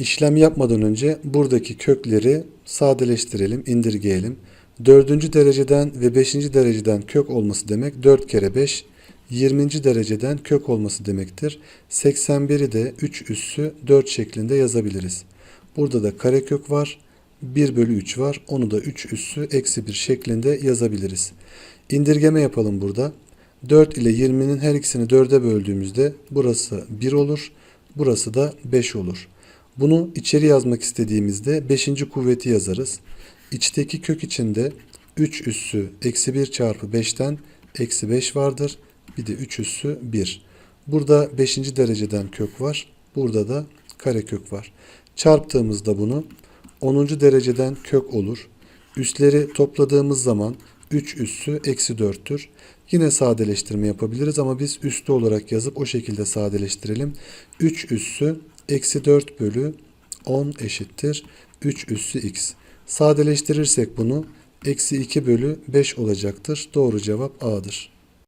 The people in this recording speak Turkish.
işlem yapmadan önce buradaki kökleri sadeleştirelim, indirgeyelim. Dördüncü dereceden ve beşinci dereceden kök olması demek 4 kere 5, 20. dereceden kök olması demektir. 81'i de 3 üssü 4 şeklinde yazabiliriz. Burada da karekök var. 1 bölü 3 var. Onu da 3 üssü eksi 1 şeklinde yazabiliriz. İndirgeme yapalım burada. 4 ile 20'nin her ikisini 4'e böldüğümüzde burası 1 olur. Burası da 5 olur. Bunu içeri yazmak istediğimizde 5. kuvveti yazarız. İçteki kök içinde 3 üssü eksi 1 çarpı 5'ten eksi 5 vardır. Bir de 3 üssü 1. Burada 5. dereceden kök var. Burada da karekök var. Çarptığımızda bunu 10. dereceden kök olur. Üsleri topladığımız zaman 3 üssü eksi 4'tür. Yine sadeleştirme yapabiliriz ama biz üstü olarak yazıp o şekilde sadeleştirelim. 3 üssü eksi 4 bölü 10 eşittir. 3 üssü x. Sadeleştirirsek bunu eksi 2 bölü 5 olacaktır. Doğru cevap A'dır.